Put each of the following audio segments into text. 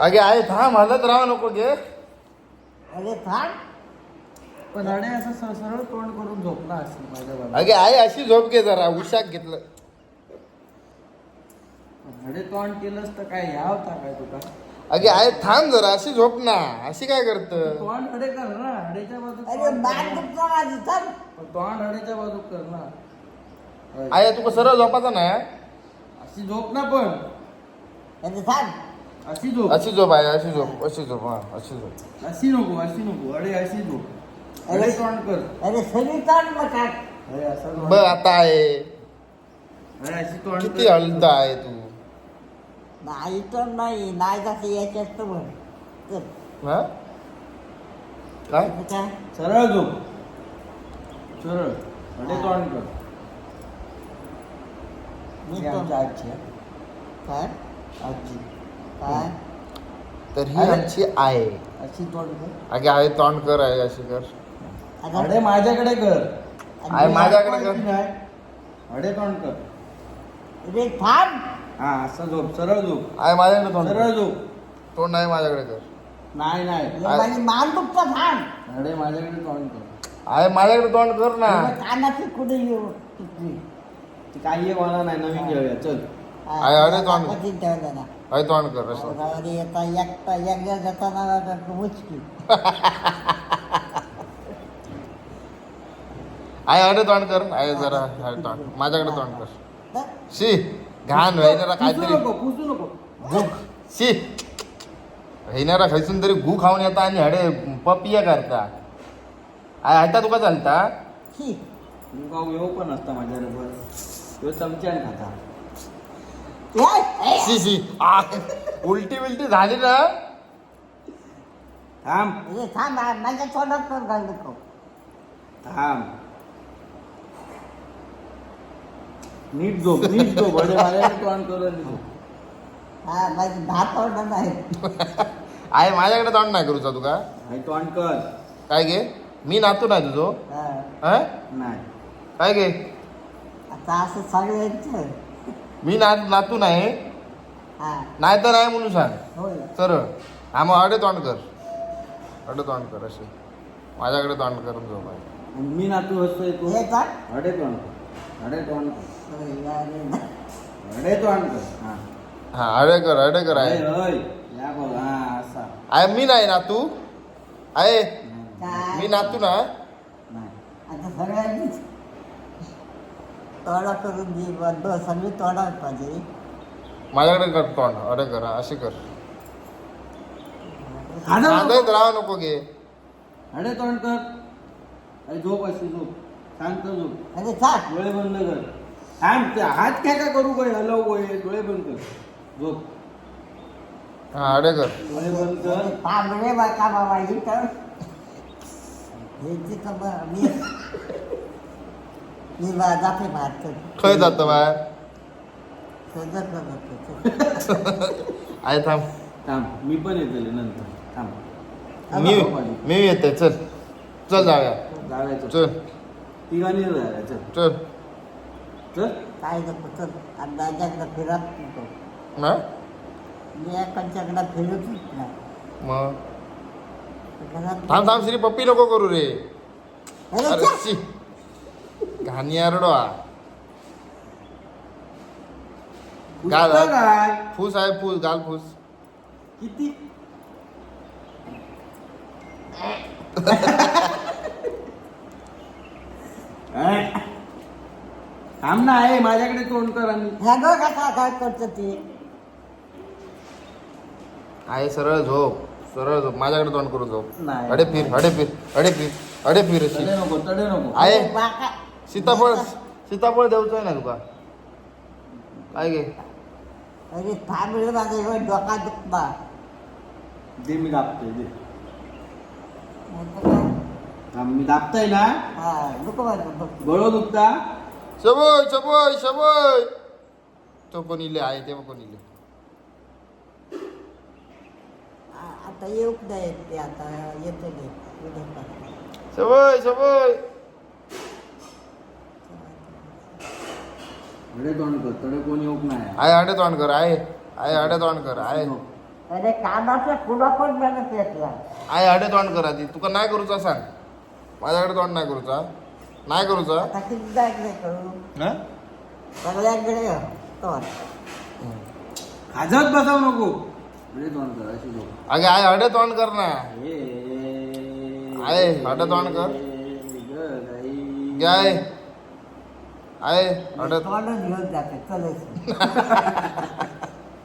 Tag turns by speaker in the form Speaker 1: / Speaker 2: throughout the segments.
Speaker 1: अगे आहे थांब हलत राहा नको गे.
Speaker 2: अरे थांब.
Speaker 3: पण अडे असं स- सरळ तोंड करून झोपला असेल माझ्या बाबा
Speaker 1: अगे आहे अशी झोप घे जरा उशाक घेतलं.
Speaker 3: अडे तोंड केलंस तर काय या होता काय तुका?
Speaker 1: अगे आहे थांब जरा अशी झोप ना अशी काय करत?
Speaker 3: तोंड अडे कर ना अडेच्या बाजू
Speaker 2: अरे मान दुखतो माझी चल
Speaker 3: तोंड अडेच्या बाजू कर ना. होय.
Speaker 1: आहे तुका सरळ झोपाचा ना
Speaker 3: अशी झोप ना पण.
Speaker 2: अरे थांब.
Speaker 3: अशी झोप.
Speaker 1: अशी झोप आहे अशी झोप अशी झोप हा अशी झोप.
Speaker 3: अशी नको अशी नको अडे अशी झोप.
Speaker 2: अरे.
Speaker 3: तोंड कर.
Speaker 2: अरे सगळी तोंड बटाट
Speaker 3: अरे असं
Speaker 1: बघ आता आहे.
Speaker 3: अरे अशी तोंड
Speaker 1: किती
Speaker 3: कर.
Speaker 1: हलत आहे तू.
Speaker 2: नाही तर नाही नाही जातं याच्यात तर बघ
Speaker 1: हा? काय?
Speaker 2: आता काय?
Speaker 3: सरळ झोप. सरळ. अडे तोंड कर.
Speaker 2: मी
Speaker 3: ही
Speaker 2: तो
Speaker 3: आमची आजी आहे.
Speaker 2: काय?
Speaker 3: आजी.
Speaker 2: काय?
Speaker 1: तर ही
Speaker 3: अरे.
Speaker 1: आमची आहे
Speaker 3: अशी तोंड कर.
Speaker 1: अगे आहे तोंड कर आहे अशी कर.
Speaker 2: आता
Speaker 3: अडे माझ्याकडे कर.
Speaker 1: आहे माझ्याकडे कर.
Speaker 3: काय अडे तोंड कर.
Speaker 2: अरे थांब
Speaker 3: हा असं झोप सरळ झोप.
Speaker 1: आहे माझ्याकडे तोंड
Speaker 3: सरळ
Speaker 1: कर.
Speaker 3: झोप.
Speaker 1: तोंड नाही माझ्याकडे कर.
Speaker 3: नाही नाही.
Speaker 2: अरे माझी मान दुखतो थांब
Speaker 3: अडे माझ्याकडे तोंड कर.
Speaker 1: आहे माझ्याकडे तोंड कर ना.
Speaker 2: तुला कानाची कुठे येऊ तुटली
Speaker 3: ती काही एक वाला नाही नवीन घेऊया चल.
Speaker 1: आहे, अरे तोंड.
Speaker 2: ठेवलं ना.
Speaker 1: आहे तोंड कर असं
Speaker 2: अरे येता एकटा एकदा जाताना मुचकी
Speaker 1: आहे अडे तोंड कर आहे जरा आहे तोंड माझ्याकडे तोंड कर
Speaker 2: तर
Speaker 1: शी घाण व्हायनारा काहीतरी
Speaker 3: नको
Speaker 1: भूक शी व्हायनारा खैसून तरी गू खाऊन येता आणि हडे पपिया करता आहे हायता तुका चालता
Speaker 3: येऊ पण असता माझ्याबरोबर तो चमच्यान खाता
Speaker 1: शी शी. आ, उलटी बिलटी झाली ना.
Speaker 3: थांब.
Speaker 2: अरे थांब आ, माझ्या तोंडात पण घाल नको.
Speaker 3: थांब. नीट झोप नीट झोप. अडे माझ्याकडे तोंड करून झोप
Speaker 2: हा माझी दहा तोंड नाही
Speaker 1: आहे माझ्याकडे तोंड नाही करूचा तुका
Speaker 3: हाय तोंड कर.
Speaker 1: काय घे मी नातू नाही तुझो.
Speaker 2: हा.
Speaker 1: हा?
Speaker 3: नाही.
Speaker 1: काय घे
Speaker 2: आता असं सगळ्यांचं
Speaker 1: मी ना नातू नाही.
Speaker 2: हा.
Speaker 1: नाही तर नाही म्हणून सांग.
Speaker 2: होय.
Speaker 1: सरळ हा मग अडे तोंड कर. अडे तोंड कर असे. माझ्याकडे तोंड करून आहे
Speaker 3: आणि मी नातू असतोय तू.
Speaker 2: हे
Speaker 3: अडे तोंड कर. अडे तोंड कर. अडे तोंड कर. हा.
Speaker 1: हा अडे कर अडे कर आहे.
Speaker 3: हा
Speaker 1: मी नाही नातू. आहे. मी नातू ना.
Speaker 3: नाही.
Speaker 2: आता सगळ्यांनीच तोडा करून दे बंद सगळी तोडा पाहिजे.
Speaker 1: माझ्याकडे कर तोंड अडे कर असे कर. नांदत राहा नको घे
Speaker 3: अडे तोंड कर. अरे झोप अशी झोप. शांत झोप.
Speaker 2: अरे थांब
Speaker 3: डोळे बंद कर. थांब ते हात काय काय करू काय? हलव गोय डोळे बंद कर. झोप.
Speaker 1: हा अडे कर.
Speaker 3: डोळे बंद कर.
Speaker 2: तांबडे बाका बाबा ही तर हे ब- मी मी बा- जाते भात कर
Speaker 1: खय जातं बाय
Speaker 2: सजत जातो
Speaker 1: आहे थांब.
Speaker 3: थांब मी पण येतले नंतर. थांब.
Speaker 1: मी मी येते चल. चल जाऊया.
Speaker 3: जायचं
Speaker 1: चल.
Speaker 3: तिघांनी जायला चल.
Speaker 1: चल.
Speaker 3: चल.
Speaker 2: काय नको चल. अंदाजाकडं फिरत नको
Speaker 1: ना
Speaker 2: मी एकांच्याकडं फिरतच नाही
Speaker 1: मग?
Speaker 2: घरात-
Speaker 1: थांब थांब श्री पप्पी नको करू रे.
Speaker 2: अरे
Speaker 1: अरे. शी. घाणी आरडो हा गाल
Speaker 3: काय?
Speaker 1: फूस आहे फूस गाल फूस.
Speaker 3: किती? अय. थांब ना आहे माझ्याकडे तोंड कर आणि
Speaker 2: ह्या बघ आता काय करतं ते?
Speaker 1: आहे सरळ झोप सरळ झोप. माझ्याकडे तोंड करू झोप.
Speaker 3: नाही.
Speaker 1: अडे फिर अडे फिर अडे फिर अडे फिर अशी.
Speaker 3: तडे नको तडे नको.
Speaker 1: आहे?
Speaker 2: बाका
Speaker 1: सीताफळ सीताफळ देऊच आहे ना तुका. काय घे
Speaker 2: अरे थांबले माझं एवढं डोका दुखता
Speaker 3: दे मी दाबतोय दे.
Speaker 2: नाहीतर काय?
Speaker 3: थांब, मी दाबतोय ना?
Speaker 2: हा नको माझं बघ
Speaker 3: गळो दुखता?
Speaker 1: शबोय शबोय शबोय. तो कोण इले आहे ते कोण इले.
Speaker 2: आ- आता येऊ नाही ते आता येते उद्या
Speaker 1: शबोय शबोय.
Speaker 3: तोंड कर तडे कोणी येऊक नाही
Speaker 1: आहे अडे तोंड कर आहे आहे अडे तोंड कर आहे.
Speaker 2: अरे कानाचा कुडा पण बनत येतला
Speaker 1: आय हाडे तोंड करा ती तुका नाही करूचा सांग. माझ्याकडे तोंड नाही करूचा. नाही करूचा.
Speaker 2: आता किती जायकडे करू.
Speaker 1: हा?
Speaker 2: सगळ्यांकडे तो
Speaker 3: खाजत बसाव नको. तोंड कर अशी लोक
Speaker 1: अगे आय हाडे तोंड कर ना. आहे, हाडं तोंड कर. आय आय हाडे
Speaker 2: तोंडच घेऊन जाते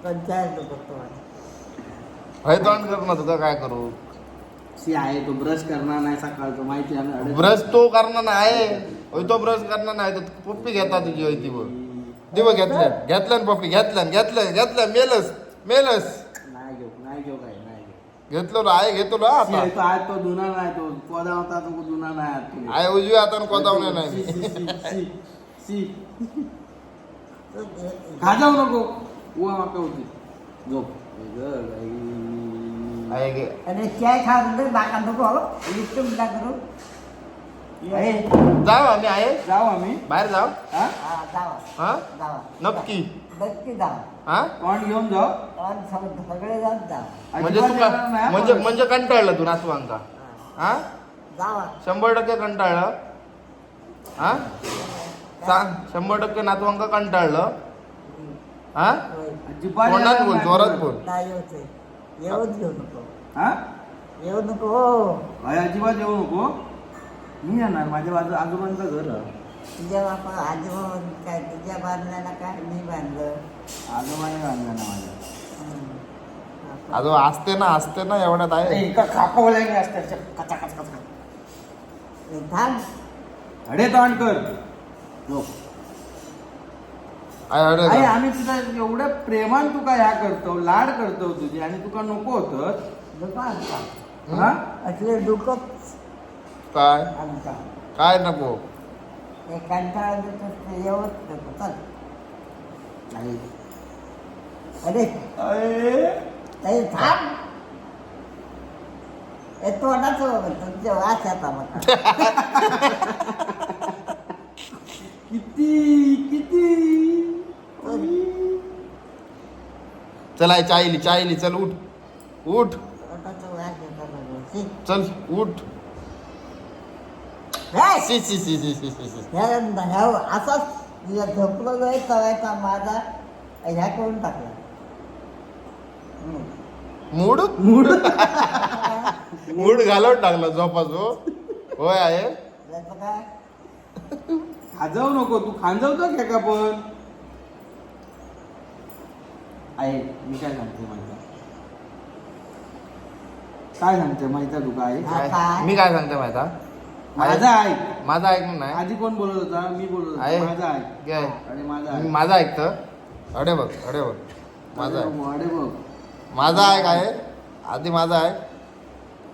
Speaker 2: पंचायत
Speaker 1: तोंड. कर ना तुका काय करू?
Speaker 3: सी आहे तो ब्रश करणार नाही सकाळचं माहिती आहे ना
Speaker 1: ब्रश तो करणार नाही. होय तो ब्रश करणार नाही तर पप्पी घेता तुझी होय ती बघ. दिव घेतल्या घेतल्यान पप्पी घेतल्यान घेतल्यान घेतल्या मेलस मेलस
Speaker 3: नाही घेऊ नाही घेऊ काय नाही घेऊ.
Speaker 1: घेतलो ना आहे घेतो ना
Speaker 3: सी
Speaker 1: आता.
Speaker 3: आहे तो आहे तो जुना नाही तो कोदा होता तो जुना नाही आहे.
Speaker 1: आहे उजवी हाताने कोदावणे नाही.
Speaker 3: सी. खाजाऊ नको. उवा माका होती झोप.
Speaker 2: चाय बाका नको जा करू
Speaker 3: आहे,
Speaker 1: जाऊ आम्ही आहे.
Speaker 3: जाऊ आम्ही.
Speaker 1: बाहेर जाऊ.
Speaker 3: हा?
Speaker 2: हा? जावा.
Speaker 1: हा
Speaker 2: जावा.
Speaker 1: नक्की.
Speaker 2: नक्की जावा.
Speaker 1: हा?
Speaker 3: तोंड घेऊन जाऊ.
Speaker 2: सगळे जाऊन
Speaker 1: म्हणजे
Speaker 3: नाही,
Speaker 1: म्हणजे. म्हणजे कंटाळलं तू नातवांका हा?
Speaker 2: जावा.
Speaker 1: शंभर टक्के कंटाळलं. हा? सांग. शंभर टक्के नातवांका कंटाळलं. हा.
Speaker 3: अजिबात
Speaker 1: तोंडात बोल?
Speaker 3: नाही.
Speaker 1: जोरात बोल.
Speaker 2: नाही होते येऊच घेऊ नको.
Speaker 3: हा?
Speaker 2: येऊ नको. हो
Speaker 3: अय, अजिबात येऊ नको. मी येणार माझ्या बाजू आजोबांचं घर. आहे.
Speaker 2: तुझ्या बापा आजोबा काय तुझ्या बांधल्याला काय मी बांधलं?
Speaker 3: आजोबाने बांधलं ना माझ्या.
Speaker 2: हम्म.
Speaker 1: अजून असते ना असते ना एवढ्यात आहे.
Speaker 3: खापवल्या असतात कचा कचा कचा
Speaker 2: हे थांब
Speaker 3: अडे तोंड कर. आई. आम्ही तुझा एवढ्या प्रेमान तुका ह्या करतो लाड करतो तुझी आणि तुका नको होत हा?
Speaker 2: असले दुखत
Speaker 1: काय?
Speaker 2: आमचा.
Speaker 1: काय नको?
Speaker 2: हे कंटाळा देतो ते येऊच नको चल.
Speaker 3: आई.
Speaker 2: अरे. ते थांब. हे तोंडाचं तुमच्या वास येता मग.
Speaker 3: किती किती?
Speaker 1: चल. चायली चायली चल उठ. उठ. चल उठ.
Speaker 2: हे!
Speaker 1: सी सी सी सी सी सी
Speaker 2: असाच झोपलो नाही तवायचा माझा ह्या करून टाकला. हम्म.
Speaker 1: मूड?
Speaker 3: मूड.
Speaker 1: मूड घालवून टाकला झोपाचो. होय आहे.
Speaker 2: काय?
Speaker 3: खाजवू नको तू खांजवतो का का पण? आहे मी काय सांगते माहिती काय सांगते माहिती तुका आहे
Speaker 2: हा,
Speaker 1: काय?
Speaker 2: काय?
Speaker 1: मी काय सांगते माहिती आहे?
Speaker 3: माझा ऐक
Speaker 1: माझा ऐक नाही
Speaker 3: आधी कोण बोलत होता? मी बोलत
Speaker 1: आहे.
Speaker 3: होता माझा ऐक
Speaker 1: काय?
Speaker 3: अरे माझा
Speaker 1: मी
Speaker 3: ऐक
Speaker 1: माझा ऐकतं. अडे बघ अडे बघ. माझा
Speaker 3: अरे
Speaker 1: ऐक.
Speaker 3: बघ, अरे बघ.
Speaker 1: माझा ऐक आहे. आधी माझा ऐक.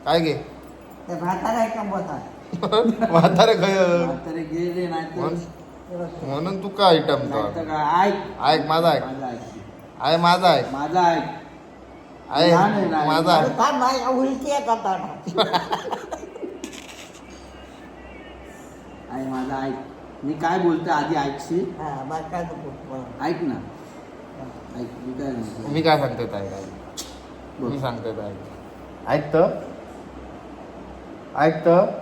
Speaker 1: काय घे?
Speaker 2: ते भाताला आहे का बोथा
Speaker 1: म्हातारे खय
Speaker 3: तरी गेले नाही.
Speaker 1: म्हणून तू काय आयटम
Speaker 3: तर काय? ऐक.
Speaker 1: ऐक माझा ऐक.
Speaker 3: माझा ऐक.
Speaker 1: आहे माझा ऐक.
Speaker 3: माझा ऐक.
Speaker 1: आहे
Speaker 3: आहे.
Speaker 1: माझा ऐक.
Speaker 2: माझ्या उलटी आहे का?
Speaker 3: आहे माझा ऐक. मी काय बोलते आधी ऐकशी
Speaker 2: हा.
Speaker 3: ऐक ना. ऐक मी काय म्हणतो
Speaker 1: मी काय सांगते ताई? ऐक मी सांगते ताई. ऐकत? ऐकत?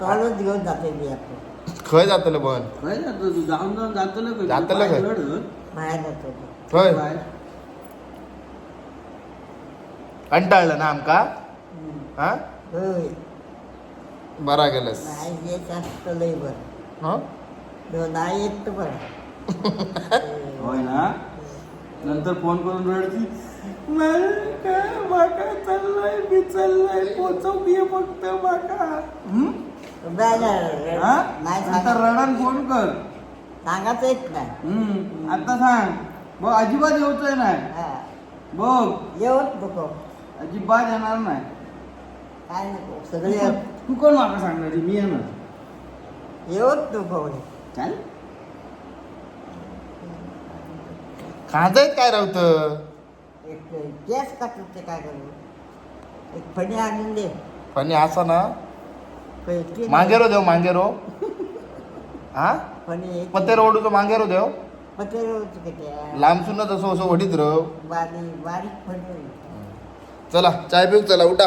Speaker 2: तोंडच घेऊन जाते मी आपण
Speaker 1: खय जातलं पण
Speaker 3: काय जातो तू जाऊन जाऊन जातलं का?
Speaker 1: जातलं?
Speaker 3: जड.
Speaker 2: बाहेर जातो तो.
Speaker 1: होय
Speaker 3: पाय.
Speaker 1: कंटाळलं ना आमका
Speaker 2: हम्म.
Speaker 1: हा
Speaker 2: होय
Speaker 1: बरा गेलस
Speaker 2: नाही येत असतं लय बरं
Speaker 1: हं?
Speaker 2: तो नाही येत तर बरं
Speaker 3: होय ना नंतर फोन करून रडती "नाही काय माका चाललाय मी चाललाय पोचव मी फक्त माका हं?
Speaker 2: नाही,
Speaker 3: हा?
Speaker 2: नाही
Speaker 3: नंतर
Speaker 2: सांगा-
Speaker 3: रडान फोन कर?
Speaker 2: सांगायचं येत नाही.
Speaker 3: हम्म आता सांग. बघ अजिबात येऊचंय नाही.
Speaker 2: हा.
Speaker 3: बघ.
Speaker 2: येऊच नको
Speaker 3: अजिबात येणार नाही.
Speaker 2: काय नको
Speaker 3: तू
Speaker 2: सगळे
Speaker 3: कोण- तू कोण माका सांगणार मी येणार.
Speaker 2: येऊच नको
Speaker 3: चाल
Speaker 1: खाजत काय राहतं?
Speaker 2: एक केस का ते काय करू? एक फणी आणून दे.
Speaker 1: पण असं ना? मांगेरो देव मांगेरो. हा? पत्ते रोडूचो मांगेरो देव.
Speaker 2: पटेल होत किती
Speaker 1: लांब सुद्धा तसं असं वडीत
Speaker 2: पटेल
Speaker 1: चला चाय पिऊ चला उठा.